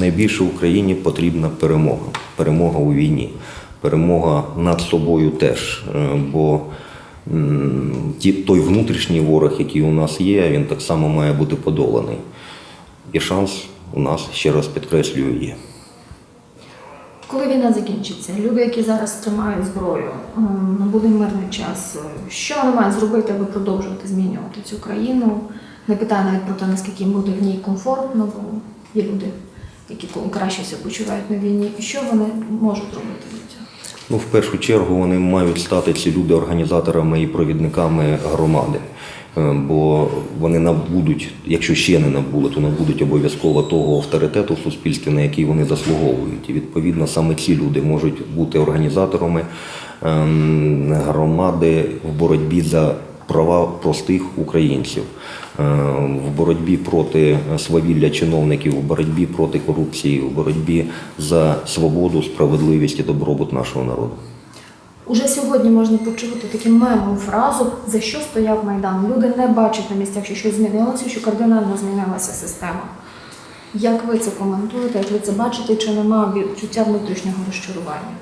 Найбільше Україні потрібна перемога. Перемога у війні, перемога над собою теж. Е, Бо той внутрішній ворог, який у нас є, він так само має бути подоланий. І шанс у нас, ще раз підкреслюю, є. Коли війна закінчиться, люди, які зараз тримають зброю, буде мирний час. Що вони мають зробити, аби продовжувати змінювати цю країну? Не питаю навіть про те, наскільки їм буде в ній комфортно, бо є люди, які краще себе почувають на війні. і Що вони можуть робити для цього? Ну, в першу чергу вони мають стати ці люди організаторами і провідниками громади. Е, Бо вони набудуть, якщо ще не набули, то набудуть обов'язково того авторитету в суспільстві, на який вони заслуговують. І відповідно саме ці люди можуть бути організаторами ем, громади в боротьбі за права простих українців, е, в боротьбі проти свавілля чиновників, в боротьбі проти корупції, в боротьбі за свободу, справедливість і добробут нашого народу. Уже сьогодні можна почути таку мемну фразу, за що стояв Майдан. Люди не бачать на місцях, що щось змінилося, що кардинально змінилася система. Як ви це коментуєте, як ви це бачите, чи нема відчуття внутрішнього розчарування?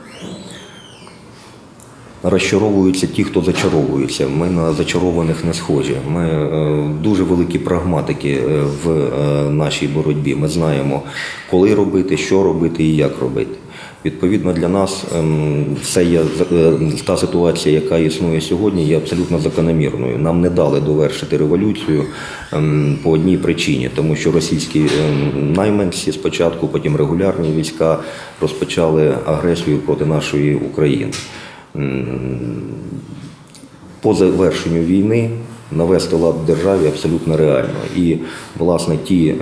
Розчаровуються ті, хто зачаровується. Ми на зачарованих не схожі. Ми е, дуже великі прагматики е, в е, нашій боротьбі. Ми знаємо, коли робити, що робити і як робити. Відповідно, для нас ем, все є е, та ситуація, яка існує сьогодні, є абсолютно закономірною. Нам не дали довершити революцію ем, по одній причині, тому що російські ем, найманці спочатку, потім регулярні війська розпочали агресію проти нашої України. По завершенню війни навести лад в державі абсолютно реально. І, власне, ті е,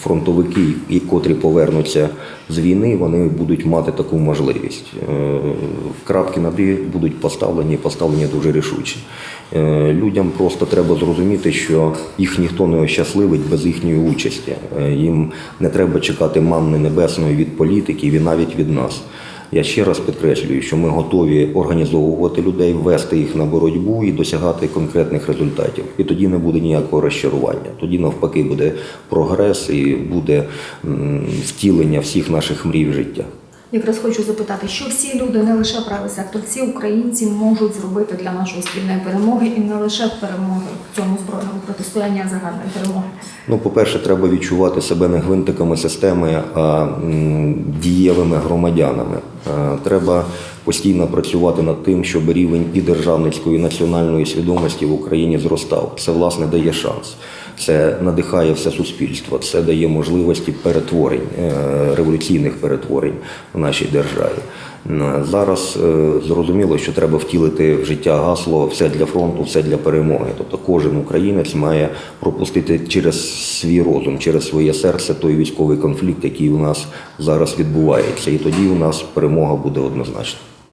фронтовики, котрі повернуться з війни, вони будуть мати таку можливість. Е, крапки над «і» будуть поставлені, поставлені дуже рішуче. Е, людям просто треба зрозуміти, що їх ніхто не ощасливить без їхньої участі. Їм не треба чекати манни небесної від політиків і навіть від нас. Я ще раз підкреслюю, що ми готові організовувати людей, ввести їх на боротьбу і досягати конкретних результатів. І тоді не буде ніякого розчарування. Тоді навпаки буде прогрес і буде втілення всіх наших мрій в життя. Якраз хочу запитати, що всі люди, не лише правий сектор, всі українці можуть зробити для нашої спільної перемоги і не лише перемоги в цьому збройному протистоянні, а загальної перемоги. Ну, по-перше, треба відчувати себе не гвинтиками системи, а дієвими громадянами. Е, Треба постійно працювати над тим, щоб рівень і державницької і національної свідомості в Україні зростав. Це власне дає шанс. Це надихає все суспільство, це дає можливості перетворень, е, революційних перетворень в нашій державі. М, Зараз е, зрозуміло, що треба втілити в життя гасло все для фронту, все для перемоги. Тобто кожен українець має пропустити через свій розум, через своє серце той військовий конфлікт, який у нас зараз відбувається. І тоді у нас перемога буде однозначна.